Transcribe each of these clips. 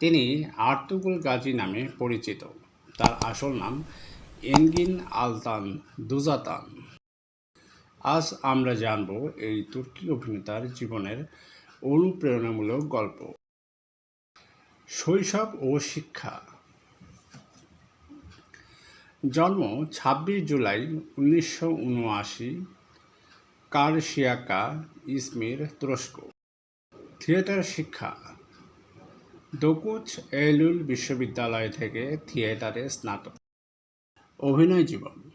তিনি আর্তুগুল গাজী নামে পরিচিত। তার আসল নাম এনগিন আলতান দুজাতান। আজ আমরা জানব এই তুর্কি অভিনেতার জীবনের অনুপ্রেরণামূলক গল্প। শৈশব ও শিক্ষা। জন্ম ছাব্বিশ জুলাই উনিশশো উনআশি, কারশিয়াকা ইসমির তুরস্ক। থিয়েটার শিক্ষা। দকুচ এলুল বিশ্ববিদ্যালয় থেকে থিয়েটারে স্নাতক। অভিনয় জীবন।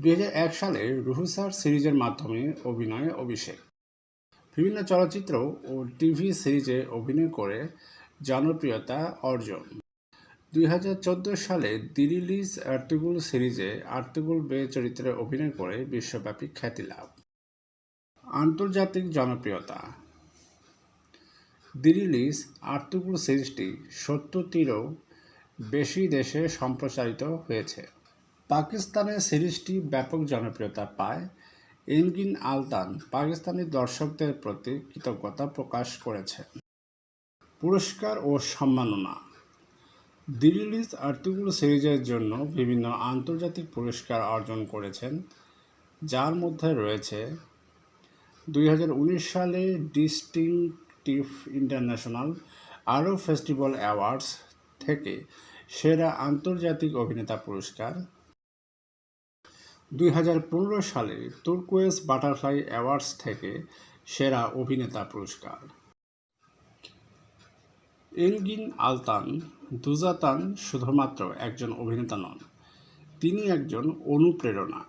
দুই হাজার এক সালে রুহুসার সিরিজের মাধ্যমে অভিনয়ে অভিষেক। বিভিন্ন চলচ্চিত্র ও টিভি সিরিজে অভিনয় করে জনপ্রিয়তা অর্জন। দুই হাজার চোদ্দ সালে দিরিলিজ আর্তুগুল সিরিজে আর্তুগুল বে চরিত্রে অভিনয় করে বিশ্বব্যাপী খ্যাতি লাভ। আন্তর্জাতিক জনপ্রিয়তা। দিরিলিজ আর্তুগুল সিরিজটি সত্তরটিরও বেশি দেশে সম্প্রচারিত হয়েছে। পাকিস্তানে সিরিজটি ব্যাপক জনপ্রিয়তা পায়। এনগিন আলতান পাকিস্তানি দর্শকদের প্রতি কৃতজ্ঞতা প্রকাশ করেছেন পুরস্কার ও সম্মাননা। দিরিলিজ আর্তুগুল সিরিজের জন্য বিভিন্ন আন্তর্জাতিক পুরস্কার অর্জন করেছেন, যার মধ্যে রয়েছে দুই হাজার উনিশ সালে ডিস্টিংটিভ ইন্টারন্যাশনাল আরও ফেস্টিভ্যাল অ্যাওয়ার্ডস থেকে সেরা আন্তর্জাতিক অভিনেতা পুরস্কার। দুই হাজার পনেরো সালে তুর্কোয়েস বাটারফ্লাই অ্যাওয়ার্ডস থেকে সেরা অভিনেতা পুরস্কার। এলগিন আলতান দুজাতান শুধুমাত্র একজন অভিনেতা নন, তিনি একজন অনুপ্রেরণা।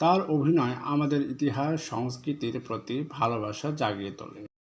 তার অভিনয় আমাদের ইতিহাস, সংস্কৃতির প্রতি ভালোবাসা জাগিয়ে তোলে।